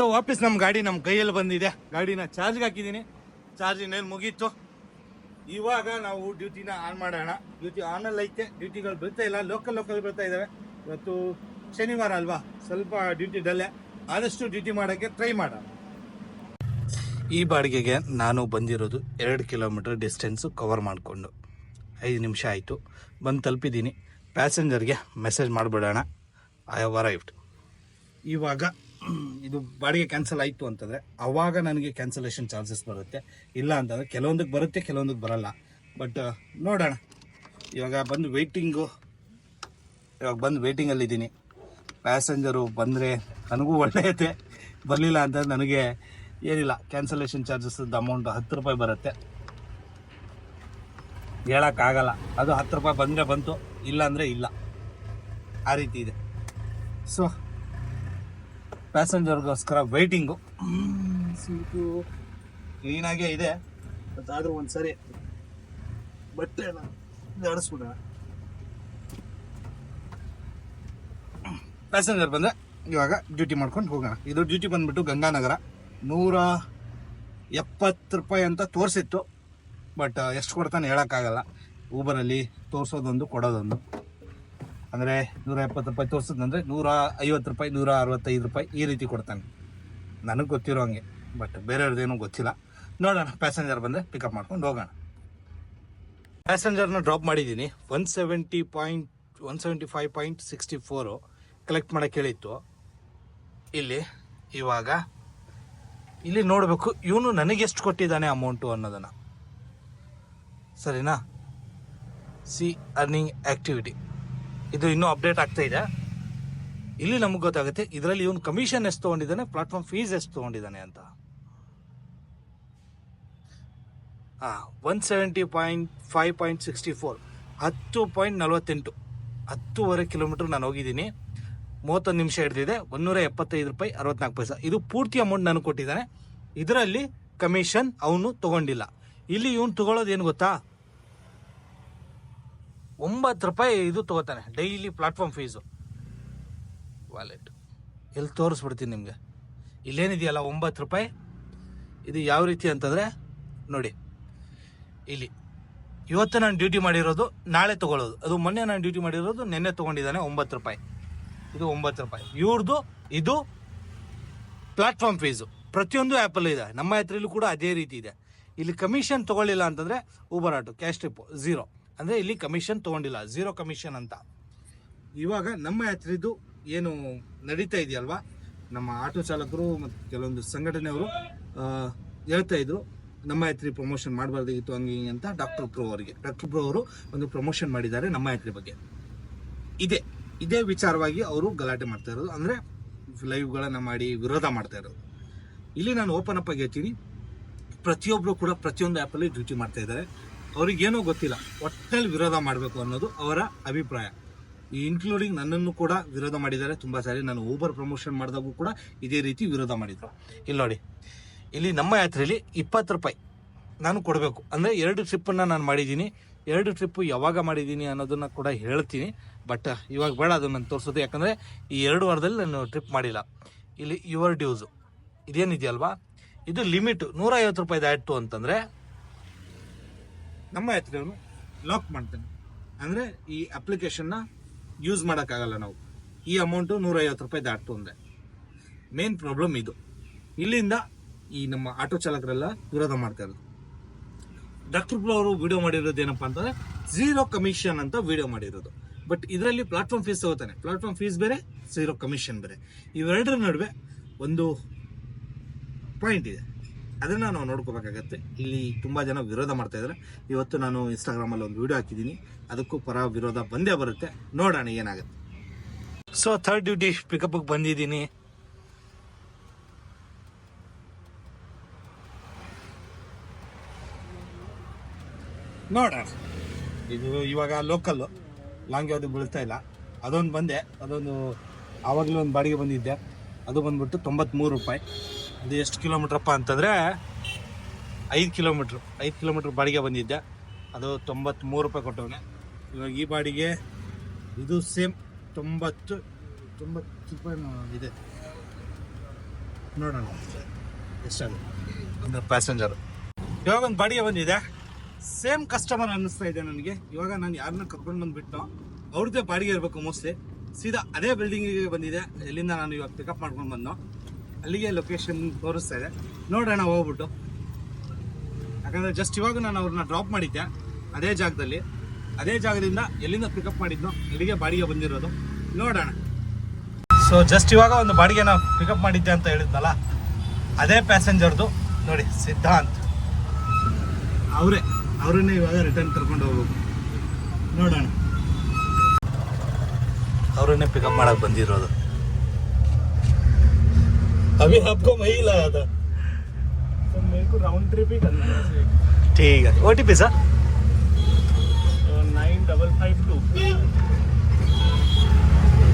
So ವಾಪಸ್ ನಮ್ಮ ಗಾಡಿ ನಮ್ಮ ಕೈಯಲ್ಲಿ ಬಂದಿದೆ. ಗಾಡಿನ ಚಾರ್ಜ್ಗೆ ಹಾಕಿದ್ದೀನಿ ಚಾರ್ಜ್ ಇನ್ನೇನು ಮುಗೀತು. ಇವಾಗ ನಾವು ಡ್ಯೂಟಿನ ಆನ್ ಮಾಡೋಣ. ಡ್ಯೂಟಿ ಆನಲ್ಲಿ ಐತೆ. ಡ್ಯೂಟಿಗಳು ಬರ್ತಾ ಇಲ್ಲ. ಲೋಕಲ್ ಲೋಕಲ್ ಬರ್ತಾ ಇದ್ದಾವೆ ಇವತ್ತು ಶನಿವಾರ ಅಲ್ವಾ? ಸ್ವಲ್ಪ ಡ್ಯೂಟಿ ಡಲ್ಲೇ ಆದಷ್ಟು ಡ್ಯೂಟಿ ಮಾಡೋಕ್ಕೆ ಟ್ರೈ ಮಾಡೋಣ. ಈ ಬಾಡಿಗೆಗೆ ನಾನು ಬಂದಿರೋದು ಎರಡು ಕಿಲೋಮೀಟರ್ ಡಿಸ್ಟೆನ್ಸು ಕವರ್ ಮಾಡಿಕೊಂಡು. ಐದು ನಿಮಿಷ ಆಯಿತು. ಬಂದು ತಲುಪಿದ್ದೀನಿ. ಪ್ಯಾಸೆಂಜರ್ಗೆ ಮೆಸೇಜ್ ಮಾಡಿಬಿಡೋಣ. ಐ ಹವ್ ಅರೈವ್ಡ್ ಇವಾಗ ಇದು ಬಾಡಿಗೆ ಕ್ಯಾನ್ಸಲ್ ಆಯಿತು ಅಂತಂದರೆ ಅವಾಗ ನನಗೆ ಕ್ಯಾನ್ಸಲೇಷನ್ ಚಾರ್ಜಸ್ ಬರುತ್ತೆ. ಇಲ್ಲ ಅಂತಂದರೆ ಕೆಲವೊಂದಕ್ಕೆ ಬರುತ್ತೆ, ಕೆಲವೊಂದಕ್ಕೆ ಬರಲ್ಲ. ಬಟ್ ನೋಡೋಣ. ಇವಾಗ ಬಂದು ವೆಯ್ಟಿಂಗು ಇವಾಗ ಬಂದು ವೆಯ್ಟಿಂಗಲ್ಲಿದ್ದೀನಿ ಪ್ಯಾಸೆಂಜರು ಬಂದರೆ ನನಗೂ ಒಳ್ಳೆಯದೆ. ಬರಲಿಲ್ಲ ಅಂತ ನನಗೆ ಏನಿಲ್ಲ. ಕ್ಯಾನ್ಸಲೇಷನ್ ಚಾರ್ಜಸ್ ಅಮೌಂಟ್ ಹತ್ತು ರೂಪಾಯಿ ಬರುತ್ತೆ. ಹೇಳೋಕ್ಕಾಗಲ್ಲ. ಅದು ಹತ್ತು ರೂಪಾಯಿ ಬಂದರೆ ಬಂತು, ಇಲ್ಲ ಅಂದರೆ ಇಲ್ಲ. ಆ ರೀತಿ ಇದೆ. ಸೊ ಪ್ಯಾಸೆಂಜರ್ಗೋಸ್ಕರ ವೈಟಿಂಗು ಸೀಟು ಕ್ಲೀನಾಗೇ ಇದೆ. ಬಟ್ ಆದರೂ ಒಂದು ಸರಿ ಬಟ್ಟೆ ನಡೆಸ್ಬಿಡೋಣ ಪ್ಯಾಸೆಂಜರ್ ಬಂದರೆ ಇವಾಗ ಡ್ಯೂಟಿ ಮಾಡ್ಕೊಂಡು ಹೋಗೋಣ. ಇದು ಡ್ಯೂಟಿ ಬಂದ್ಬಿಟ್ಟು ಗಂಗಾನಗರ. ನೂರ ಎಪ್ಪತ್ತು ರೂಪಾಯಿ ಅಂತ ತೋರಿಸಿತ್ತು. ಬಟ್ ಎಷ್ಟು ಕೊಡ್ತಾನೆ ಹೇಳೋಕ್ಕಾಗಲ್ಲ. ಊಬರಲ್ಲಿ ತೋರಿಸೋದೊಂದು, ಕೊಡೋದೊಂದು. ಅಂದರೆ ನೂರ ಎಪ್ಪತ್ತು ರೂಪಾಯಿ ತೋರಿಸಿದ್ನಂದ್ರೆ ನೂರ ಐವತ್ತು ರೂಪಾಯಿ, ನೂರ ಅರವತ್ತೈದು ರೂಪಾಯಿ ಈ ರೀತಿ ಕೊಡ್ತಾನೆ. ನನಗೆ ಗೊತ್ತಿರೋ ಹಂಗೆ ಬಟ್ ಬೇರೆಯವ್ರದ್ದೇನೂ ಗೊತ್ತಿಲ್ಲ. ನೋಡೋಣ ಪ್ಯಾಸೆಂಜರ್ ಬಂದರೆ ಪಿಕಪ್ ಮಾಡ್ಕೊಂಡು ಹೋಗೋಣ. ಪ್ಯಾಸೆಂಜರ್ನ ಡ್ರಾಪ್ ಮಾಡಿದ್ದೀನಿ one seventy point one seventy five point sixty four collect ಮಾಡೋಕ್ಕೆ ಹೇಳಿತ್ತು. ಇಲ್ಲಿ, ಇವಾಗ, ಇಲ್ಲಿ ನೋಡಬೇಕು, ಇವನು ನನಗೆ ಎಷ್ಟು ಕೊಟ್ಟಿದ್ದಾನೆ ಅಮೌಂಟು ಅನ್ನೋದನ್ನು. ಸರಿನಾ? ಸಿ ಅರ್ನಿಂಗ್ ಆ್ಯಕ್ಟಿವಿಟಿ ಇದು ಇನ್ನೂ ಅಪ್ಡೇಟ್ ಆಗ್ತಾ ಇದೆ. ಇಲ್ಲಿ ನಮಗೆ ಗೊತ್ತಾಗುತ್ತೆ, ಇದರಲ್ಲಿ ಇವನು ಕಮಿಷನ್ ಎಷ್ಟು ತೊಗೊಂಡಿದ್ದಾನೆ ಪ್ಲಾಟ್ಫಾರ್ಮ್ ಫೀಸ್ ಎಷ್ಟು ತೊಗೊಂಡಿದ್ದಾನೆ ಅಂತ. ಹಾಂ one seventy point five point sixty four ಹತ್ತು ಪಾಯಿಂಟ್ ನಲವತ್ತೆಂಟು, ಹತ್ತೂವರೆ ಕಿಲೋಮೀಟ್ರ್ ನಾನು ಹೋಗಿದ್ದೀನಿ. ಮೂವತ್ತೊಂದು ನಿಮಿಷ ಹಿಡಿದಿದೆ, ಒಂದೂರ ಎಪ್ಪತ್ತೈದು ರೂಪಾಯಿ ಅರವತ್ನಾಲ್ಕು ಪೈಸಾ. ಇದು ಪೂರ್ತಿ ಅಮೌಂಟ್ ನಾನು ಕೊಟ್ಟಿದ್ದಾನೆ. ಇದರಲ್ಲಿ ಕಮಿಷನ್ ಅವನು ತಗೊಂಡಿಲ್ಲ. ಇಲ್ಲಿ ಇವನು ತಗೊಳ್ಳೋದು ಏನು ಗೊತ್ತಾ? ಒಂಬತ್ತು ರೂಪಾಯಿ ಇದು ತಗೋತಾನೆ ಡೈಲಿ ಪ್ಲಾಟ್ಫಾರ್ಮ್ ಫೀಸು ವಾಲೆಟ್ ಎಲ್ಲಿ ತೋರಿಸ್ಬಿಡ್ತೀನಿ ನಿಮಗೆ? ಇಲ್ಲೇನಿದೆಯಲ್ಲ ಒಂಬತ್ತು ರೂಪಾಯಿ? ಇದು ಯಾವ ರೀತಿ ಅಂತಂದರೆ, ನೋಡಿ. ಇಲ್ಲಿ. ಇವತ್ತು ನಾನು ಡ್ಯೂಟಿ ಮಾಡಿರೋದು, ನಾಳೆ ತಗೊಳ್ಳೋದು. ಅದು ಮೊನ್ನೆ ನಾನು ಡ್ಯೂಟಿ ಮಾಡಿರೋದು, ನಿನ್ನೆ ತೊಗೊಂಡಿದ್ದಾನೆ ಒಂಬತ್ತು ರೂಪಾಯಿ. ಇದು ಒಂಬತ್ತು ರೂಪಾಯಿ. ಇವ್ರದ್ದು ಇದು ಪ್ಲಾಟ್ಫಾರ್ಮ್ ಫೀಸು ಪ್ರತಿಯೊಂದು ಆ್ಯಪಲ್ಲೂ ಇದೆ. ನಮ್ಮ ಹತ್ರಲ್ಲೂ ಕೂಡ ಅದೇ ರೀತಿ ಇದೆ. ಇಲ್ಲಿ ಕಮಿಷನ್ ತೊಗೊಳ್ಳಿಲ್ಲ ಅಂತಂದರೆ Uber auto cash trip zero ಅಂದರೆ ಇಲ್ಲಿ ಕಮಿಷನ್ ತೊಗೊಂಡಿಲ್ಲ ಝೀರೋ ಕಮಿಷನ್ ಅಂತ. ಇವಾಗ ನಮ್ಮ ಯಾತ್ರಿದು ಏನು ನಡೀತಾ ಇದೆಯಲ್ವಾ? ನಮ್ಮ ಆಟೋ ಚಾಲಕರು ಮತ್ತು ಕೆಲವೊಂದು ಸಂಘಟನೆಯವರು ಹೇಳ್ತಾ ಇದ್ರು, ನಮ್ಮ ಯಾತ್ರಿ ಪ್ರಮೋಷನ್ ಮಾಡಬಾರ್ದಾಗಿತ್ತು, ಹಂಗೆ ಹಿಂಗೆ ಅಂತ ಡಾಕ್ಟರ್ ಪ್ರೋ ಅವರಿಗೆ. ಡಾಕ್ಟರ್ ಪ್ರೋ ಅವರು ಒಂದು ಪ್ರಮೋಷನ್ ಮಾಡಿದ್ದಾರೆ ನಮ್ಮ ಯಾತ್ರಿ ಬಗ್ಗೆ. ಇದೆ. ಇದೇ ವಿಚಾರವಾಗಿ ಅವರು ಗಲಾಟೆ ಮಾಡ್ತಾ ಇರೋದು. ಅಂದರೆ ಲೈವ್ಗಳನ್ನು ಮಾಡಿ ವಿರೋಧ ಮಾಡ್ತಾ ಇರೋದು. ಇಲ್ಲಿ ನಾನು ಓಪನ್ ಅಪ್ ಆಗಿ ಹೇಳ್ತೀನಿ. ಪ್ರತಿಯೊಬ್ಬರು ಕೂಡ ಪ್ರತಿಯೊಂದು ಆ್ಯಪಲ್ಲಿ ಡ್ಯೂಟಿ ಮಾಡ್ತಾ ಇದ್ದಾರೆ. ಅವ್ರಿಗೇನೋ ಗೊತ್ತಿಲ್ಲ ಒಟ್ಟಲ್ಲಿ ವಿರೋಧ ಮಾಡಬೇಕು ಅನ್ನೋದು ಅವರ ಅಭಿಪ್ರಾಯ. ಈ ಇನ್ಕ್ಲೂಡಿಂಗ್ ನನ್ನನ್ನು ಕೂಡ ವಿರೋಧ ಮಾಡಿದ್ದಾರೆ. ತುಂಬ ಸಾರಿ ನಾನು ಊಬರ್ ಪ್ರಮೋಷನ್ ಮಾಡಿದಾಗೂ ಕೂಡ ಇದೇ ರೀತಿ ವಿರೋಧ ಮಾಡಿದ್ರು. ಇಲ್ಲಿ ನೋಡಿ, ಇಲ್ಲಿ ನಮ್ಮ ಯಾತ್ರೆಯಲ್ಲಿ ಇಪ್ಪತ್ತು ರೂಪಾಯಿ ನಾನು ಕೊಡಬೇಕು. ಅಂದರೆ ಎರಡು ಟ್ರಿಪ್ಪನ್ನು ನಾನು ಮಾಡಿದ್ದೀನಿ. ಎರಡು ಟ್ರಿಪ್ಪು ಯಾವಾಗ ಮಾಡಿದ್ದೀನಿ ಅನ್ನೋದನ್ನು ಕೂಡ ಹೇಳ್ತೀನಿ. ಬಟ್ ಇವಾಗ ಬೇಡ ಅದನ್ನು ನಾನು ತೋರಿಸೋದು. ಯಾಕಂದರೆ ಈ ಎರಡು ವಾರದಲ್ಲಿ ನಾನು ಟ್ರಿಪ್ ಮಾಡಿಲ್ಲ. ಇಲ್ಲಿ ಯುವರ್ ಡ್ಯೂಸು ಇದೇನಿದೆಯಲ್ವಾ? ಇದು ಲಿಮಿಟ್ ನೂರೈವತ್ತು ರೂಪಾಯಿ ದಾಟು ಅಂತಂದರೆ ನಮ್ಮ ಯಾತ್ರೆಯವನು ಲಾಕ್ ಮಾಡ್ತಾನೆ. ಅಂದರೆ ಈ ಅಪ್ಲಿಕೇಶನ್ನ ಯೂಸ್ ಮಾಡೋಕ್ಕಾಗಲ್ಲ ನಾವು. ಈ ಅಮೌಂಟು ನೂರೈವತ್ತು ರೂಪಾಯಿ ದಾಟ್ತು ಅಂದೆ. ಮೇನ್ ಪ್ರಾಬ್ಲಮ್ ಇದು. ಇಲ್ಲಿಂದ ಈ ನಮ್ಮ ಆಟೋ ಚಾಲಕರೆಲ್ಲ ವಿರೋಧ ಮಾಡ್ತಾ ಇರೋದು. ಡಾಕ್ಟರ್ ಬ್ರೋ ಅವರು ವಿಡಿಯೋ ಮಾಡಿರೋದು ಏನಪ್ಪಾ ಅಂತಂದ್ರೆ ಝೀರೋ ಕಮಿಷನ್ ಅಂತ ವಿಡಿಯೋ ಮಾಡಿರೋದು. ಬಟ್ ಇದರಲ್ಲಿ ಪ್ಲಾಟ್ಫಾರ್ಮ್ ಫೀಸ್ ತಗೋತಾನೆ. ಪ್ಲಾಟ್ಫಾರ್ಮ್ ಫೀಸ್ ಬೇರೆ ಝೀರೋ ಕಮಿಷನ್ ಬೇರೆ. ಇವೆರಡರ ನಡುವೆ ಒಂದು ಪಾಯಿಂಟ್ ಇದೆ. ಅದನ್ನ ನಾವು ನೋಡ್ಕೋಬೇಕಾಗತ್ತೆ. ಇಲ್ಲಿ ತುಂಬಾ ಜನ ವಿರೋಧ ಮಾಡ್ತಾ ಇವತ್ತು ನಾನು ಇನ್ಸ್ಟಾಗ್ರಾಮಲ್ಲಿ ಒಂದು ವಿಡಿಯೋ ಹಾಕಿದ್ದೀನಿ. ಅದಕ್ಕೂ ಪರ ವಿರೋಧ ಬಂದೇ ಬರುತ್ತೆ. ನೋಡೋಣ ಏನಾಗುತ್ತೆ. ಸೊ ಥರ್ಡ್ ಡ್ಯೂಟಿ ಪಿಕಪ್ಗೆ ಬಂದಿದ್ದೀನಿ. ನೋಡೋಣ. ಇದು ಇವಾಗ ಲೋಕಲ್ಲು ಲಾಂಗ್ ಯಾವುದು ಬೀಳ್ತಾ ಇಲ್ಲ. ಅದೊಂದು ಬಂದೆ. ಅದೊಂದು ಆವಾಗಲೂ ಒಂದು ಬಾಡಿಗೆ ಬಂದಿದ್ದೆ. ಅದು ಬಂದ್ಬಿಟ್ಟು ತೊಂಬತ್ಮೂರು ರೂಪಾಯಿ. ಅದು ಎಷ್ಟು ಕಿಲೋಮೀಟ್ರಪ್ಪ ಅಂತಂದರೆ ಐದು ಕಿಲೋಮೀಟ್ರ್ ಐದು ಕಿಲೋಮೀಟ್ರ್ ಬಾಡಿಗೆ ಬಂದಿದ್ದೆ. ಅದು ತೊಂಬತ್ಮೂರು ರೂಪಾಯಿ ಕೊಟ್ಟವನೆ. ಇವಾಗ ಈ ಬಾಡಿಗೆ ಇದು ಸೇಮ್ ತೊಂಬತ್ತು ತೊಂಬತ್ತು ರೂಪಾಯಿ ಇದೆ. ನೋಡೋಣ. ಎಷ್ಟಾಗುತ್ತೆ? ಪ್ಯಾಸೆಂಜರು ಇವಾಗ ಒಂದು ಬಾಡಿಗೆ ಬಂದಿದೆ. ಸೇಮ್ ಕಸ್ಟಮರ್ ಅನ್ನಿಸ್ತಾ ಇದೆ ನನಗೆ. ಇವಾಗ ನಾನು ಯಾರನ್ನ ಕರ್ಕೊಂಡು ಬಂದುಬಿಟ್ಟು ಅವ್ರದ್ದೇ ಬಾಡಿಗೆ ಇರಬೇಕು ಮೋಸ್ಟ್ಲಿ ಸೀದಾ ಅದೇ ಬಿಲ್ಡಿಂಗಿಗೆ ಬಂದಿದೆ. ಎಲ್ಲಿಂದ ನಾನು ಇವಾಗ ಪಿಕಪ್ ಮಾಡ್ಕೊಂಡು ಬಂದು. ಅಲ್ಲಿಗೆ ಲೊಕೇಶನ್ ತೋರಿಸ್ತಾ ಇದೆ. ನೋಡೋಣ, ಹೋಗ್ಬಿಟ್ಟು. ಯಾಕಂದರೆ ಜಸ್ಟ್ ಇವಾಗ ನಾನು ಅವ್ರನ್ನ ಡ್ರಾಪ್ ಮಾಡಿದ್ದೆ, ಅದೇ ಜಾಗದಲ್ಲಿ. ಅದೇ ಜಾಗದಿಂದ ಎಲ್ಲಿಂದ ಪಿಕಪ್ ಮಾಡಿದ್ನೋ ಇಲ್ಲಿಗೆ ಬಾಡಿಗೆ ಬಂದಿರೋದು. ನೋಡೋಣ. ಸೊ ಜಸ್ಟ್ ಇವಾಗ ಒಂದು ಬಾಡಿಗೆನ ಪಿಕಪ್ ಮಾಡಿದ್ದೆ ಅಂತ ಹೇಳಿದ್ನಲ್ಲ, ಅದೇ ಪ್ಯಾಸೆಂಜರ್ದು ನೋಡಿ, ಸಿದ್ಧಾಂತ್. ಅವರೇ, ಅವರನ್ನೇ ಇವಾಗ ರಿಟರ್ನ್ ಕರ್ಕೊಂಡು ಹೋಗ್ಬೇಕು. ನೋಡೋಣ. ಅವರನ್ನೇ ಪಿಕಪ್ ಮಾಡಕ್ ಬಂದಿರೋದು. अभी आपको वही लाया था तो मेरे को राउंड ट्रिप ही करना है ठीक है O T P sir nine double five two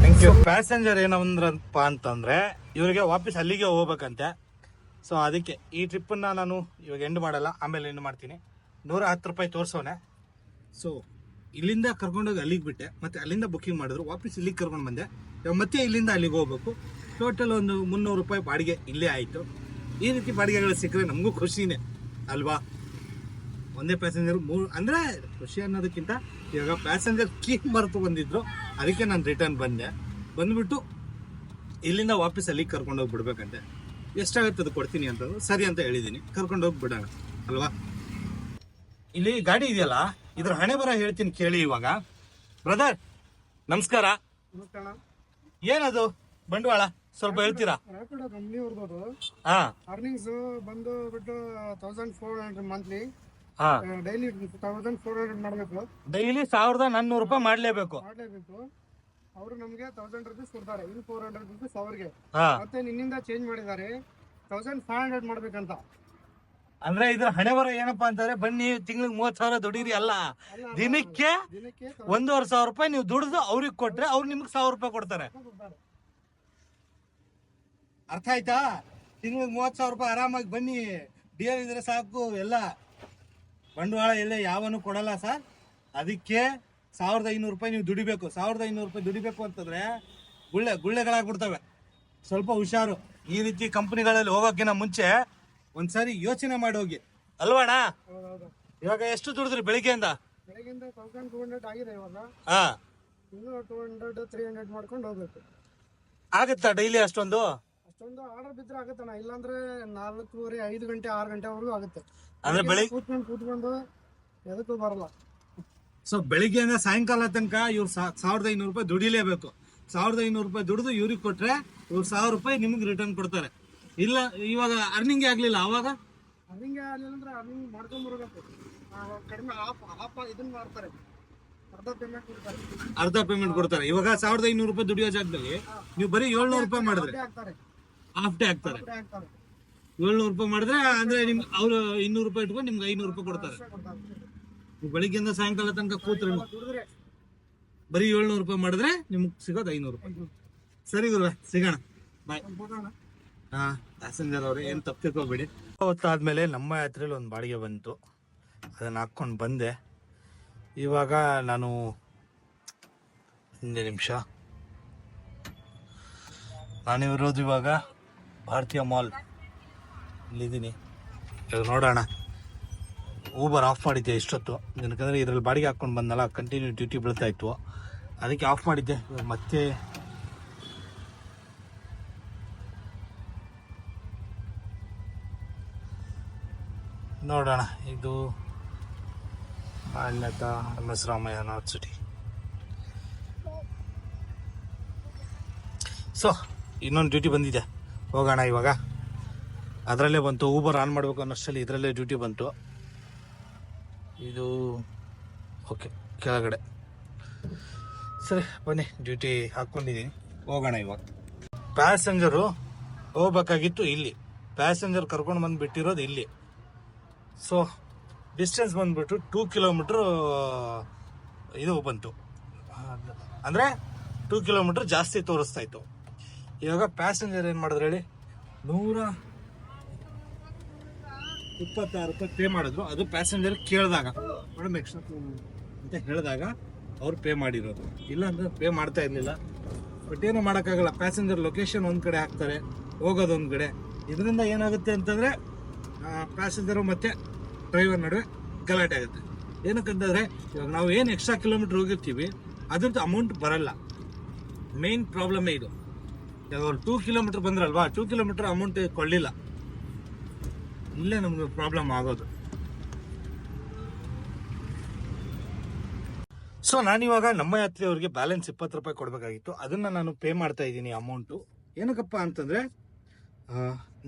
thank you passenger ಏನಂದ್ರಪ್ಪ ಅಂತಂದ್ರೆ ಇವರಿಗೆ ವಾಪಸ್ ಅಲ್ಲಿಗೆ ಹೋಗ್ಬೇಕಂತೆ ಸೊ ಅದಕ್ಕೆ ಈ ಟ್ರಿಪ್ಪನ್ನ ನಾನು ಇವಾಗ ಎಂಡ್ ಮಾಡಲ್ಲ ಆಮೇಲೆ ಎಂಡ್ ಮಾಡ್ತೀನಿ ನೂರ ಹತ್ತು ರೂಪಾಯಿ ತೋರಿಸೋನೆ ಸೊ ಇಲ್ಲಿಂದ ಕರ್ಕೊಂಡೋಗಿ ಅಲ್ಲಿಗೆ ಬಿಟ್ಟೆ ಮತ್ತೆ ಅಲ್ಲಿಂದ ಬುಕ್ಕಿಂಗ್ ಮಾಡಿದ್ರು ವಾಪಸ್ ಇಲ್ಲಿಗೆ ಕರ್ಕೊಂಡು ಬಂದೆ ಇವಾಗ ಮತ್ತೆ ಇಲ್ಲಿಂದ ಅಲ್ಲಿಗೆ ಹೋಗ್ಬೇಕು ಟೋಟಲ್ ಒಂದು ಮುನ್ನೂರು ರೂಪಾಯಿ ಬಾಡಿಗೆ ಇಲ್ಲೇ ಆಯಿತು. ಈ ರೀತಿ ಬಾಡಿಗೆಗಳು ಸಿಕ್ಕರೆ ನಮಗೂ ಖುಷಿನೇ ಅಲ್ವಾ? ಒಂದೇ ಪ್ಯಾಸೆಂಜರ್ ಮೂರು ಅಂದರೆ ಖುಷಿ ಅನ್ನೋದಕ್ಕಿಂತ ಇವಾಗ ಪ್ಯಾಸೆಂಜರ್ ಕೀಪ್ ಮರೆತು ಬಂದಿದ್ರು ಅದಕ್ಕೆ ನಾನು ರಿಟರ್ನ್ ಬಂದೆ. ಬಂದುಬಿಟ್ಟು ಇಲ್ಲಿಂದ ವಾಪಸ್ ಅಲ್ಲಿಗೆ ಕರ್ಕೊಂಡೋಗಿ ಬಿಡ್ಬೇಕಂತೆ. ಎಷ್ಟಾಗುತ್ತೆ ಅದು ಕೊಡ್ತೀನಿ ಅಂತಂದು ಸರಿ ಅಂತ ಹೇಳಿದ್ದೀನಿ ಕರ್ಕೊಂಡೋಗಿ ಬಿಡೋಣ ಅಲ್ವಾ? ಇಲ್ಲಿ ಗಾಡಿ ಇದೆಯಲ್ಲ ಇದ್ರ ಹಣೆ ಬರ ಹೇಳ್ತೀನಿ ಕೇಳಿ ಇವಾಗ. ಬ್ರದರ್ ನಮಸ್ಕಾರ. ನಮಸ್ಕಾರ. ಏನದು ಬಂಡವಾಳ? ಸ್ವಲ್ಪ ಹೇಳ್ತೀರಾ? ಕಂಪ್ನಿ ಅವ್ರದ್ದು ಹಾ. ಅರ್ನಿಂಗ್ಸ್ ಬಂದು ಬಿಟ್ಟು ತೌಸಂಡ್ ಫೋರ್ ಹಂಡ್ರೆಡ್ ಮಂತ್ಲಿ ಹಾ. ಡೈಲಿ ತೌಸಂಡ್ ಫೋರ್ ಹಂಡ್ರೆಡ್ ಮಾಡಬೇಕು. ಡೈಲಿ ಸಾವಿರದ ನಾನ್ನೂರು ರೂಪಾಯಿ ಮಾಡ್ಲೇಬೇಕು. ಮಾಡಲೇಬೇಕು. ಅವರು ನಮಗೆ ತೌಸಂಡ್ ರುಪೀಸ್ ಕೊಡ್ತಾರೆ. ಇಲ್ಲಿ ಫೋರ್ ಹಂಡ್ರೆಡ್ ರುಪೀಸ್ ಅವ್ರಿಗೆ. ಹಾ. ಮತ್ತೆ ನಿನ್ನಿಂದ ಚೇಂಜ್ ಮಾಡಿದ್ದಾರೆ. ತೌಸಂಡ್ ಫೈವ್ ಹಂಡ್ರೆಡ್ ಮಾಡ್ಬೇಕಂತ. ಅಂದ್ರೆ ಇದ್ರ ಹಣೆ ಬರ ಏನಪ್ಪಾ ಅಂತಂದ್ರೆ ಬನ್ನಿ ತಿಂಗಳಿಗೆ ಮೂವತ್ ಸಾವಿರ ದುಡೀರಿ ಅಲ್ಲ. ದಿನಕ್ಕೆ ದಿನಕ್ಕೆ ಒಂದೂವರೆ ಸಾವಿರ ರೂಪಾಯಿ ನೀವು ದುಡಿದು ಅವ್ರಿಗೆ ಕೊಟ್ರೆ ಅವ್ರು ನಿಮ್ಗೆ ಸಾವಿರ ರೂಪಾಯಿ ಕೊಡ್ತಾರೆ. ಅರ್ಥ ಆಯ್ತಾ? ತಿಂಗಳಿಗೆ ಮೂವತ್ತು ಸಾವಿರ ರೂಪಾಯಿ ಆರಾಮಾಗಿ ಬನ್ನಿ. ಡಿಯರ್ ಇದ್ರೆ ಸಾಕು ಎಲ್ಲ. ಬಂಡವಾಳ ಎಲ್ಲ ಯಾವನು ಕೊಡಲ್ಲ ಸರ್. ಅದಕ್ಕೆ ಸಾವಿರದ ಐನೂರು ರೂಪಾಯಿ ನೀವು ದುಡಿಬೇಕು. ಸಾವಿರದ ಐನೂರು ರೂಪಾಯಿ ದುಡಿಬೇಕು ಅಂತಂದ್ರೆ ಗುಳ್ಳೆ ಗುಳ್ಳೆಗಳಾಗ್ಬಿಡ್ತವೆ. ಸ್ವಲ್ಪ ಹುಷಾರು. ಈ ರೀತಿ ಕಂಪ್ನಿಗಳಲ್ಲಿ ಹೋಗೋಕ್ಕಿಂತ ಮುಂಚೆ ಒಂದ್ಸಾರಿ ಯೋಚನೆ ಮಾಡಿ ಹೋಗಿ. ಅಲ್ವಾಣ ಇವಾಗ ಎಷ್ಟು ದುಡಿದ್ರಿ ಬೆಳಿಗ್ಗೆಯಿಂದ? ಬೆಳಗಿಂದ ತೌಸಂಡ್ ಟೂ ಹಂಡ್ರೆಡ್ ಆಗಿದೆ ಇವಾಗ. ಹಾ. ಇನ್ನೂ ಟೂ ಹಂಡ್ರೆಡ್ ತ್ರೀ ಹಂಡ್ರೆಡ್ ಮಾಡ್ಕೊಂಡು ಹೋಗ್ಬೇಕು. ಆಗುತ್ತಾ ಡೈಲಿ ಅಷ್ಟೊಂದು? ಅಷ್ಟೊಂದು ಆರ್ಡರ್ ಬಿದ್ರೆ ಆಗತ್ತಣ್ಣ ಇಲ್ಲಾಂದ್ರೆ ನಾಲ್ಕೂವರೆ ಐದು ಗಂಟೆ ಆರು ಗಂಟೆವರೆಗೂ ಆಗುತ್ತೆ. ಅಂದ್ರೆ ಬೆಳಿಗ್ಗೆ ಕೂತ್ಕೊಂಡು ಕೂತ್ಕೊಂಡು ಎದಕ್ಕೂ ಬರಲ್ಲ. ಸೊ ಬೆಳಿಗ್ಗೆಯಿಂದ ಸಾಯಂಕಾಲ ತನಕ ಇವ್ರು ಸಾವಿರದ ಐನೂರು ರೂಪಾಯಿ ದುಡಿಲೇಬೇಕು. ಸಾವಿರದ ಐನೂರು ರೂಪಾಯಿ ದುಡಿದು ಇವ್ರಿಗೆ ಕೊಟ್ರೆ ಇವ್ರು ಸಾವಿರ ರೂಪಾಯಿ ನಿಮ್ಗೆ ರಿಟರ್ನ್ ಕೊಡ್ತಾರೆ. ಇಲ್ಲ ಇವಾಗ ಅರ್ನಿಂಗ್ ಆಗ್ಲಿಲ್ಲ ಅವಾಗ? ಅರ್ನಿಂಗ್ ಆಗಲಿಲ್ಲ ಅಂದ್ರೆ ಅರ್ನಿಂಗ್ ಮಾಡ್ಕೊಂಡ್ ಬರಬೇಕು. ಕಡಿಮೆ ಆಫ್ ಆಫ್ ಇದನ್ನ ಮಾಡ್ತಾರೆ. ಅರ್ಧ ಪೇಮೆಂಟ್ ಕೊಡ್ತಾರೆ. ಅರ್ಧ ಪೇಮೆಂಟ್ ಕೊಡ್ತಾರೆ. ಇವಾಗ ಸಾವಿರದ ಐನೂರು ರೂಪಾಯಿ ದುಡಿಯೋ ಜಾಗದಲ್ಲಿ ನೀವು ಬರೀ ಏಳ್ನೂರು ರೂಪಾಯಿ ಮಾಡಿದ್ರೆ. ಹಾಫ್ ಡೇ ಹಾಕ್ತಾರೆ ಏಳ್ನೂರು ರೂಪಾಯಿ ಮಾಡಿದ್ರೆ ಅಂದ್ರೆ ನಿಮ್ಗೆ ಅವ್ರು ಇನ್ನೂರು ರೂಪಾಯಿ ಇಟ್ಕೊಂಡು ನಿಮ್ಗೆ ಐನೂರು ರೂಪಾಯಿ ಕೊಡ್ತಾರೆ. ನೀವು ಬೆಳಿಗ್ಗೆಯಿಂದ ಸಾಯಂಕಾಲ ತನಕ ಕೂತ್ರೆ ಬರೀ ಏಳ್ನೂರು ರೂಪಾಯಿ ಮಾಡಿದ್ರೆ ನಿಮ್ಗೆ ಸಿಗೋದು ಐನೂರು ರೂಪಾಯಿ. ಸರಿ ಗುರು ಸಿಗೋಣ. ಬಾಯ್ ಹಾ ಪ್ಯಾಸೆಂಜರ್ ಅವ್ರೆ ಏನು ತಪ್ಪು ತಿಳ್ಕೊಬೇಡಿ ಹೊತ್ತಾದ್ಮೇಲೆ ನಮ್ಮ ಯಾತ್ರೆಯಲ್ಲಿ ಒಂದು ಬಾಡಿಗೆ ಬಂತು. ಅದನ್ನು ಹಾಕ್ಕೊಂಡು ಬಂದೆ. ಇವಾಗ ನಾನು ಒಂದೇ ನಿಮಿಷ. ನಾನಿರೋದು ಇವಾಗ ಭಾರತೀಯ ಮಾಲ್ ಇಲ್ಲಿದ್ದೀನಿ. ಇವಾಗ ನೋಡೋಣ. ಊಬರ್ ಆಫ್ ಮಾಡಿದ್ದೆ ಇಷ್ಟೊತ್ತು? ಯಾಕಂದರೆ ಇದರಲ್ಲಿ ಬಾಡಿಗೆ ಹಾಕ್ಕೊಂಡು ಬಂದಲ್ಲ ಕಂಟಿನ್ಯೂ ಡ್ಯೂಟಿ ಬೀಳ್ತಾ ಇತ್ತು. ಅದಕ್ಕೆ ಆಫ್ ಮಾಡಿದ್ದೆ. ಮತ್ತೆ ನೋಡೋಣ. ಇದು Manyata M S Ramaiah north city so ಇನ್ನೊಂದು ಡ್ಯೂಟಿ ಬಂದಿದೆ. ಹೋಗೋಣ ಇವಾಗ. ಅದರಲ್ಲೇ ಬಂತು ಊಬರ್ ಆನ್ ಮಾಡಬೇಕು ಅನ್ನೋಷ್ಟಲ್ಲಿ ಇದರಲ್ಲೇ ಡ್ಯೂಟಿ ಬಂತು. ಇದು ಓಕೆ ಕೆಳಗಡೆ. ಸರಿ, ಬನ್ನಿ ಡ್ಯೂಟಿ ಹಾಕ್ಕೊಂಡಿದ್ದೀನಿ ಹೋಗೋಣ ಇವಾಗ. ಪ್ಯಾಸೆಂಜರು ಹೋಗ್ಬೇಕಾಗಿತ್ತು ಇಲ್ಲಿ. ಪ್ಯಾಸೆಂಜರ್ ಕರ್ಕೊಂಡು ಬಂದು ಬಿಟ್ಟಿರೋದು ಇಲ್ಲಿ. ಸೊ ಡಿಸ್ಟೆನ್ಸ್ ಬಂದುಬಿಟ್ಟು ಟೂ ಕಿಲೋಮೀಟ್ರ್ ಇದು ಬಂತು. ಅಂದರೆ ಟೂ ಕಿಲೋಮೀಟ್ರ್ ಜಾಸ್ತಿ ತೋರಿಸ್ತಾ ಇತ್ತು. ಇವಾಗ ಪ್ಯಾಸೆಂಜರ್ ಏನು ಮಾಡಿದ್ರು ಹೇಳಿ? ನೂರ ಇಪ್ಪತ್ತಾರು ರೂಪಾಯಿ ಪೇ ಮಾಡಿದ್ರು. ಅದು ಪ್ಯಾಸೆಂಜರ್ ಕೇಳಿದಾಗ ಮೇಡಮ್ ಎಕ್ಸ್ಟ್ರಾ ಅಂತ ಹೇಳಿದಾಗ ಅವ್ರು ಪೇ ಮಾಡಿರೋದು. ಇಲ್ಲ ಅಂದ್ರೆ ಪೇ ಮಾಡ್ತಾ ಇರಲಿಲ್ಲ. ಬಟ್ ಏನು ಮಾಡೋಕ್ಕಾಗಲ್ಲ ಪ್ಯಾಸೆಂಜರ್ ಲೊಕೇಶನ್ ಒಂದು ಕಡೆ ಹಾಕ್ತಾರೆ, ಹೋಗೋದು ಒಂದು ಕಡೆ. ಇದರಿಂದ ಏನಾಗುತ್ತೆ ಅಂತಂದರೆ ಪ್ಯಾಸೆಂಜರು ಮತ್ತು ಡ್ರೈವರ್ ನಡುವೆ ಗಲಾಟೆ ಆಗುತ್ತೆ. ಏನಕ್ಕಂತಂದರೆ, ಇವಾಗ ನಾವು ಏನು ಎಕ್ಸ್ಟ್ರಾ ಕಿಲೋಮೀಟ್ರ್ ಹೋಗಿರ್ತೀವಿ, ಅದ್ರದ್ದು ಅಮೌಂಟ್ ಬರಲ್ಲ. ಮೇನ್ ಪ್ರಾಬ್ಲಮ್ಮೇ ಇದು. ಇವಾಗ ಟೂ ಕಿಲೋಮೀಟ್ರ್ ಬಂದ್ರಲ್ವಾ? ಟೂ ಕಿಲೋಮೀಟ್ರ್ ಅಮೌಂಟ್ ಕೊಳ್ಳಿಲ್ಲ ಇಲ್ಲೇ ನಮ್ಗೆ ಪ್ರಾಬ್ಲಮ್ ಆಗೋದು. ಸೊ ನಾನಿವಾಗ ನಮ್ಮ ಯಾತ್ರೆಯವ್ರಿಗೆ ಬ್ಯಾಲೆನ್ಸ್ ಇಪ್ಪತ್ತು ರೂಪಾಯಿ ಕೊಡಬೇಕಾಗಿತ್ತು. ಅದನ್ನು ನಾನು ಪೇ ಮಾಡ್ತಾ ಇದ್ದೀನಿ ಅಮೌಂಟು ಏನಕ್ಕಪ್ಪ ಅಂತಂದರೆ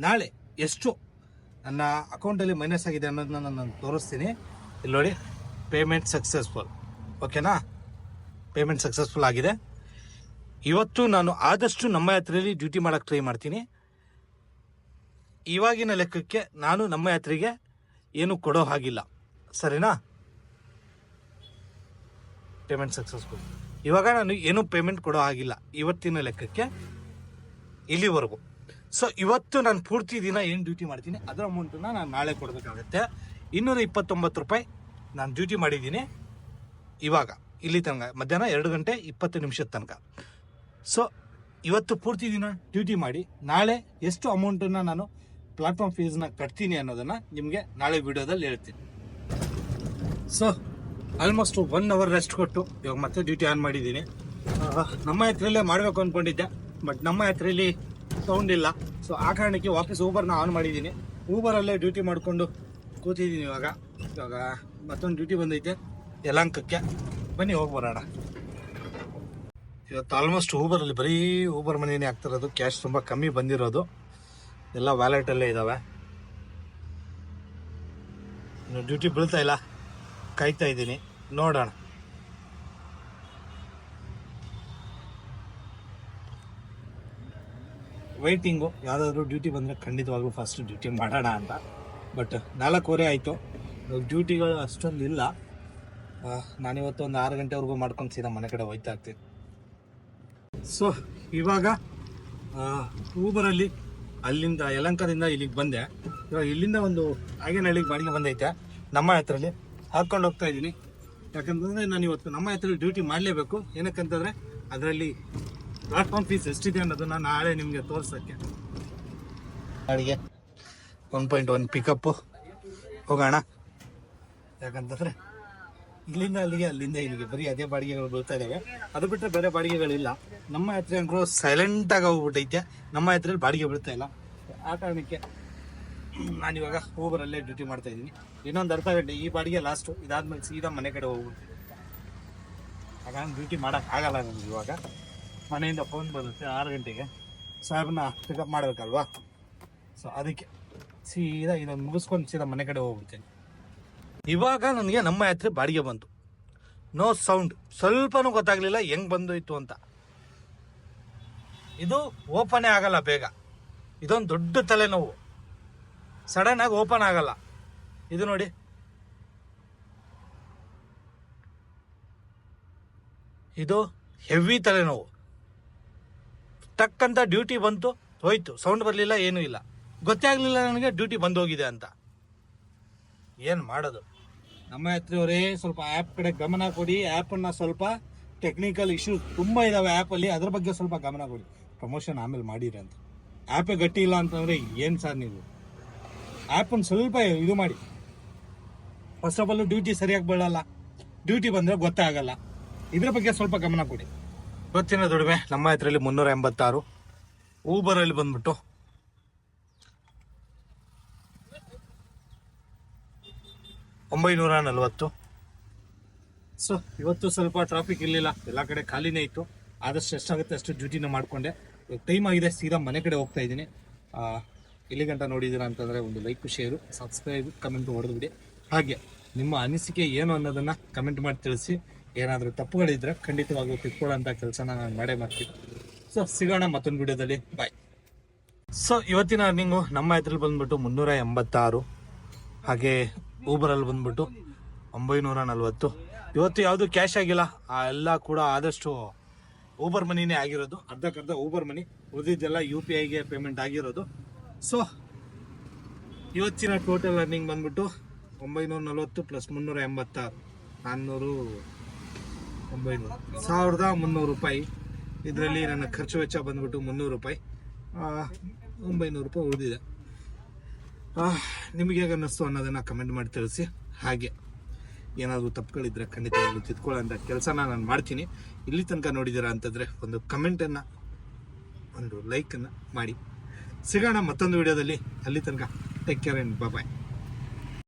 ನಾಳೆ ಎಷ್ಟು ನನ್ನ ಅಕೌಂಟಲ್ಲಿ ಮೈನಸ್ ಆಗಿದೆ ಅನ್ನೋದನ್ನ ನಾನು ತೋರಿಸ್ತೀನಿ. ಇಲ್ಲಿ ನೋಡಿ ಪೇಮೆಂಟ್ ಸಕ್ಸಸ್ಫುಲ್ ಓಕೆನಾ ಪೇಮೆಂಟ್ ಸಕ್ಸಸ್ಫುಲ್ ಆಗಿದೆ. ಇವತ್ತು ನಾನು ಆದಷ್ಟು ನಮ್ಮ ಯಾತ್ರೆಯಲ್ಲಿ ಡ್ಯೂಟಿ ಮಾಡೋಕ್ಕೆ ಟ್ರೈ ಮಾಡ್ತೀನಿ. ಇವಾಗಿನ ಲೆಕ್ಕಕ್ಕೆ ನಾನು ನಮ್ಮ ಯಾತ್ರೆಗೆ ಏನು ಕೊಡೋ ಹಾಗಿಲ್ಲ. ಸರಿನಾ? ಪೇಮೆಂಟ್ ಸಕ್ಸಸ್ಫುಲ್ ಇವಾಗ ನಾನು ಏನೂ ಪೇಮೆಂಟ್ ಕೊಡೋ ಹಾಗಿಲ್ಲ. ಇವತ್ತಿನ ಲೆಕ್ಕಕ್ಕೆ ಇಲ್ಲಿವರೆಗೂ. ಸೊ ಇವತ್ತು ನಾನು ಪೂರ್ತಿ ದಿನ ಏನು ಡ್ಯೂಟಿ ಮಾಡ್ತೀನಿ? ಅದರ ಅಮೌಂಟನ್ನ ನಾನು ನಾಳೆ ಕೊಡಬೇಕಾಗತ್ತೆ. ಇನ್ನೂರ ಇಪ್ಪತ್ತೊಂಬತ್ತು ರೂಪಾಯಿ ನಾನು ಡ್ಯೂಟಿ ಮಾಡಿದ್ದೀನಿ ಇವಾಗ. ಇಲ್ಲಿ ತನಕ. ಮಧ್ಯಾಹ್ನ ಎರಡು ಗಂಟೆ ಇಪ್ಪತ್ತು ನಿಮಿಷದ ತನಕ. ಸೊ ಇವತ್ತು ಪೂರ್ತಿ ದಿನ ಡ್ಯೂಟಿ ಮಾಡಿ, ನಾಳೆ ಎಷ್ಟು ಅಮೌಂಟನ್ನು ನಾನು ಪ್ಲಾಟ್ಫಾರ್ಮ್ ಫೀಸ್ನ ಕಟ್ತೀನಿ ಅನ್ನೋದನ್ನು ನಿಮಗೆ ನಾಳೆ ವಿಡಿಯೋದಲ್ಲಿ ಹೇಳ್ತೀನಿ. So almost one hour rest ಕೊಟ್ಟು ಇವಾಗ ಮತ್ತೆ ಡ್ಯೂಟಿ ಆನ್ ಮಾಡಿದ್ದೀನಿ. ನಮ್ಮ ಹತ್ರಲ್ಲೇ ಮಾಡಬೇಕು ಅಂದ್ಕೊಂಡಿದ್ದೆ ಬಟ್ ನಮ್ಮ ಹತ್ರಲ್ಲಿ ಸೌಂಡ್ ಇಲ್ಲ. ಸೊ ಆ ಕಾರಣಕ್ಕೆ ವಾಪಸ್ ಊಬರ್ನ ಆನ್ ಮಾಡಿದ್ದೀನಿ. ಊಬರಲ್ಲೇ ಡ್ಯೂಟಿ ಮಾಡಿಕೊಂಡು ಕೂತಿದ್ದೀನಿ ಇವಾಗ. ಇವಾಗ ಮತ್ತೊಂದು ಡ್ಯೂಟಿ ಬಂದೈತೆ ಯಲಾಂಕಕ್ಕೆ ಬನ್ನಿ, ಹೋಗಿ ಬರೋಣ. ಇವತ್ತು ಆಲ್ಮೋಸ್ಟ್ ಊಬರಲ್ಲಿ ಬರೀ ಊಬರ್ ಮನೆಯೇ ಆಗ್ತಿರೋದು ಕ್ಯಾಶ್ ತುಂಬ ಕಮ್ಮಿ ಬಂದಿರೋದು. ಎಲ್ಲ ವ್ಯಾಲೆಟಲ್ಲೇ ಇದ್ದಾವೆ ಇನ್ನು ಡ್ಯೂಟಿ ಬೀಳ್ತಾ ಇಲ್ಲ. ಕಾಯ್ತಾ ಇದ್ದೀನಿ. ನೋಡೋಣ. ವೈಟಿಂಗು ಯಾವುದಾದ್ರೂ ಡ್ಯೂಟಿ ಬಂದರೆ ಖಂಡಿತವಾಗ್ಲೂ ಫಸ್ಟ್ ಡ್ಯೂಟಿ ಮಾಡೋಣ ಅಂತ. ಬಟ್ ನಾಲ್ಕೂವರೆ ಆಯಿತು. ಡ್ಯೂಟಿಗಳು ಅಷ್ಟೊಂದು ಇಲ್ಲ ನಾನಿವತ್ತು ಒಂದು ಆರು ಗಂಟೆವರೆಗೂ ಮಾಡ್ಕೊಂಡು ಸೀದಾ ಮನೆ ಕಡೆ ಹೋಯ್ತಾ ಇರ್ತೀನಿ. ಸೊ ಇವಾಗ ಊಬರಲ್ಲಿ ಅಲ್ಲಿಂದ ಯಲಂಕದಿಂದ ಇಲ್ಲಿಗೆ ಬಂದೆ. ಇವಾಗ ಇಲ್ಲಿಂದ ಒಂದು ಆಗೇನಹಳ್ಳಿಗೆ ಬಾಡಿಗೆ ಬಂದೈತೆ. ನಮ್ಮ ಹತ್ರಲ್ಲಿ ಹಾಕ್ಕೊಂಡು ಹೋಗ್ತಾ ಇದ್ದೀನಿ. ಯಾಕಂತಂದರೆ ನಾನು ಇವತ್ತು ನಮ್ಮ ಹತ್ರ ಡ್ಯೂಟಿ ಮಾಡಲೇಬೇಕು. ಏನಕ್ಕಂತಂದರೆ ಅದರಲ್ಲಿ ಪ್ಲಾಟ್ಫಾರ್ಮ್ ಫೀಸ್ ಎಷ್ಟಿದೆ ಅನ್ನೋದನ್ನ ನಾಳೆ ನಿಮಗೆ ತೋರಿಸೋಕ್ಕೆ. ಅಡುಗೆ ಒನ್ ಪಾಯಿಂಟ್ ಒನ್ ಪಿಕಪ್ಪು ಹೋಗೋಣ. ಯಾಕಂತಂದರೆ ಇಲ್ಲಿಂದ ಅಲ್ಲಿಗೆ, ಅಲ್ಲಿಂದ ಇಲ್ಲಿಗೆ. ಬರೀ ಅದೇ ಬಾಡಿಗೆಗಳು ಬರ್ತಾ ಇದ್ದಾವೆ ಅದು ಬಿಟ್ಟರೆ ಬೇರೆ ಬಾಡಿಗೆಗಳಿಲ್ಲ. ನಮ್ಮ ಯಾತ್ರೆ ಅಂಕರು ಸೈಲೆಂಟಾಗಿ ಹೋಗ್ಬಿಟ್ಟೈತೆ. ನಮ್ಮ ಯಾತ್ರೆಯಲ್ಲಿ ಬಾಡಿಗೆ ಬೀಳ್ತಾ ಇಲ್ಲ. ಆ ಕಾರಣಕ್ಕೆ ನಾನಿವಾಗ ಊಬರಲ್ಲೇ ಡ್ಯೂಟಿ ಮಾಡ್ತಾ ಇದ್ದೀನಿ. ಇನ್ನೊಂದು ಅರ್ಧ ಗಂಟೆ ಈ ಬಾಡಿಗೆ ಲಾಸ್ಟು ಇದಾದ್ಮೇಲೆ ಸೀದಾ ಮನೆ ಕಡೆ ಹೋಗ್ಬಿಡ್ತೀನಿ ಹಾಗಾಗಿ ಡ್ಯೂಟಿ ಮಾಡೋಕ್ಕಾಗಲ್ಲ ನನಗೆ ಇವಾಗ. ಮನೆಯಿಂದ ಫೋನ್ ಬರುತ್ತೆ ಆರು ಗಂಟೆಗೆ. ಸಾಹೇಬನ್ನ ಪಿಕಪ್ ಮಾಡಬೇಕಲ್ವಾ? ಸೊ ಅದಕ್ಕೆ ಸೀದಾ ಇದನ್ನು ಮುಗಿಸ್ಕೊಂಡು ಸೀದಾ ಮನೆ ಕಡೆ ಹೋಗ್ಬಿಡ್ತೀನಿ. ಇವಾಗ ನನಗೆ ನಮ್ಮ ಯಾತ್ರೆ ಬಾಡಿಗೆ ಬಂತು. ನೋ ಸೌಂಡ್ ಸ್ವಲ್ಪನೂ ಗೊತ್ತಾಗಲಿಲ್ಲ, ಹೆಂಗ್ ಬಂದೋಯ್ತು ಅಂತ. ಇದು ಓಪನೇ ಆಗಲ್ಲ ಬೇಗ. ಇದೊಂದು ದೊಡ್ಡ ತಲೆನೋವು. ಸಡನ್ ಆಗಿ ಓಪನ್ ಆಗಲ್ಲ. ಇದು ನೋಡಿ. ಇದು ಹೆವಿ ತಲೆನೋವು. ಟಕ್ ಅಂತ ಡ್ಯೂಟಿ ಬಂತು, ಹೋಯ್ತು. ಸೌಂಡ್ ಬರಲಿಲ್ಲ, ಏನೂ ಇಲ್ಲ. ಗೊತ್ತೇ ಆಗಲಿಲ್ಲ ನನಗೆ ಡ್ಯೂಟಿ ಬಂದೋಗಿದೆ ಅಂತ. ಏನು ಮಾಡೋದು? ನಮ್ಮ ಹತ್ರವರೇ ಸ್ವಲ್ಪ ಆ್ಯಪ್ ಕಡೆ ಗಮನ ಕೊಡಿ. ಆ್ಯಪನ್ನು ಸ್ವಲ್ಪ ಟೆಕ್ನಿಕಲ್ ಇಶ್ಯೂಸ್ ತುಂಬ ಇದ್ದಾವೆ ಆ್ಯಪಲ್ಲಿ ಅದ್ರ ಬಗ್ಗೆ ಸ್ವಲ್ಪ ಗಮನ ಕೊಡಿ. ಪ್ರಮೋಷನ್ ಆಮೇಲೆ ಮಾಡಿರಿ ಅಂತ. ಆ್ಯಪೇ ಗಟ್ಟಿ ಇಲ್ಲ ಅಂತಂದರೆ ಏನು ಸರ್ ನೀವು? ಆ್ಯಪನ್ನು ಸ್ವಲ್ಪ ಇದು ಮಾಡಿ. ಫಸ್ಟ್ ಆಫ್ ಆಲ್ ಡ್ಯೂಟಿ ಸರಿಯಾಗಿ ಬೀಳಲ್ಲ ಡ್ಯೂಟಿ ಬಂದರೆ ಗೊತ್ತಾಗಲ್ಲ ಇದ್ರ ಬಗ್ಗೆ ಸ್ವಲ್ಪ ಗಮನ ಕೊಡಿ. ಇವತ್ತಿನ ದುಡಿಮೆ ನಮ್ಮ ಹತ್ರಲ್ಲಿ ಮುನ್ನೂರ ಎಂಬತ್ತಾರು. ಊಬರಲ್ಲಿ ಬಂದ್ಬಿಟ್ಟು ಒಂಬೈನೂರ ನಲವತ್ತು ಸೊ ಇವತ್ತು ಸ್ವಲ್ಪ ಟ್ರಾಫಿಕ್ ಇರಲಿಲ್ಲ. ಎಲ್ಲ ಕಡೆ ಖಾಲಿನೇ ಇತ್ತು. ಆದಷ್ಟು ಎಷ್ಟಾಗುತ್ತೆ ಅಷ್ಟು ಡ್ಯೂಟಿನ ಮಾಡಿಕೊಂಡೆ. ಟೈಮ್ ಆಗಿದೆ, ಸೀದಾ ಮನೆ ಕಡೆ ಹೋಗ್ತಾ ಇದ್ದೀನಿ. ಇಲ್ಲಿ ಗಂಟ ನೋಡಿದ್ದೀರಾ ಅಂತಂದರೆ ಒಂದು ಲೈಕ್ ಶೇರು ಸಬ್ಸ್ಕ್ರೈಬ್ ಕಮೆಂಟ್ ಹೊಡೆದ್ಬಿಡಿ ಹಾಗೆ, ನಿಮ್ಮ ಅನಿಸಿಕೆ ಏನು ಅನ್ನೋದನ್ನು ಕಮೆಂಟ್ ಮಾಡಿ ತಿಳಿಸಿ. ಏನಾದರೂ ತಪ್ಪುಗಳಿದ್ರೆ ಖಂಡಿತವಾಗ್ಲೂ ತಿಳ್ಕೊಳ್ಳೋಂಥ ಕೆಲಸನ ನಾನು ಮಾಡೇ ಮಾಡ್ತೀನಿ. ಸೊ ಸಿಗೋಣ ಮತ್ತೊಂದು ವಿಡಿಯೋದಲ್ಲಿ. ಬಾಯ್ ಸೊ ಇವತ್ತಿನ ಅರ್ನಿಂಗು ನಮ್ಮ ಇದ್ರಲ್ಲಿ ಬಂದ್ಬಿಟ್ಟು ಮುನ್ನೂರ ಎಂಬತ್ತಾರು. ಹಾಗೆ ಊಬರಲ್ಲಿ ಬಂದ್ಬಿಟ್ಟು ಒಂಬೈನೂರ ನಲ್ವತ್ತು ಇವತ್ತು ಯಾವುದು ಕ್ಯಾಶ್ ಆಗಿಲ್ಲ. ಆ ಎಲ್ಲ ಕೂಡ ಆದಷ್ಟು ಊಬರ್ ಮನಿನೇ ಆಗಿರೋದು. ಅರ್ಧಕ್ಕರ್ಧ ಊಬರ್ ಮನಿ ಉಳಿದಿದ್ದೆಲ್ಲ ಯು ಪಿ ಐಗೆ ಪೇಮೆಂಟ್ ಆಗಿರೋದು. ಸೊ ಇವತ್ತಿನ ಟೋಟಲ್ ಅರ್ನಿಂಗ್ ಬಂದ್ಬಿಟ್ಟು ಒಂಬೈನೂರ ನಲ್ವತ್ತು ಪ್ಲಸ್ ಮುನ್ನೂರ ಎಂಬತ್ತಾರು ನಾನ್ನೂರು ಒಂಬೈನೂರು. ಸಾವಿರದ ಮುನ್ನೂರು ರೂಪಾಯಿ. ಇದರಲ್ಲಿ ನನ್ನ ಖರ್ಚು ವೆಚ್ಚ ಬಂದ್ಬಿಟ್ಟು ಮುನ್ನೂರು ರೂಪಾಯಿ. ಒಂಬೈನೂರು ರೂಪಾಯಿ ಉಳಿದಿದೆ. ನಿಮಗೆ ಹೇಗೆ ಅನ್ನಿಸ್ತು ಅನ್ನೋದನ್ನು ಕಮೆಂಟ್ ಮಾಡಿ ತಿಳಿಸಿ. ಹಾಗೆ ಏನಾದರೂ ತಪ್ಪುಗಳಿದ್ರೆ ಖಂಡಿತವಾಗ್ಲೂ ಅಂತ ಕೆಲಸನ ನಾನು ಮಾಡ್ತೀನಿ. ಇಲ್ಲಿ ತನಕ ನೋಡಿದ್ದೀರಾ ಅಂತಂದರೆ ಒಂದು ಕಮೆಂಟನ್ನು ಒಂದು ಲೈಕನ್ನು ಮಾಡಿ. ಸಿಗೋಣ ಮತ್ತೊಂದು ವಿಡಿಯೋದಲ್ಲಿ ಅಲ್ಲಿ ತನಕ ಟೇಕ್ ಕೇರ್ ಆ್ಯಂಡ್ ಬಾಯ್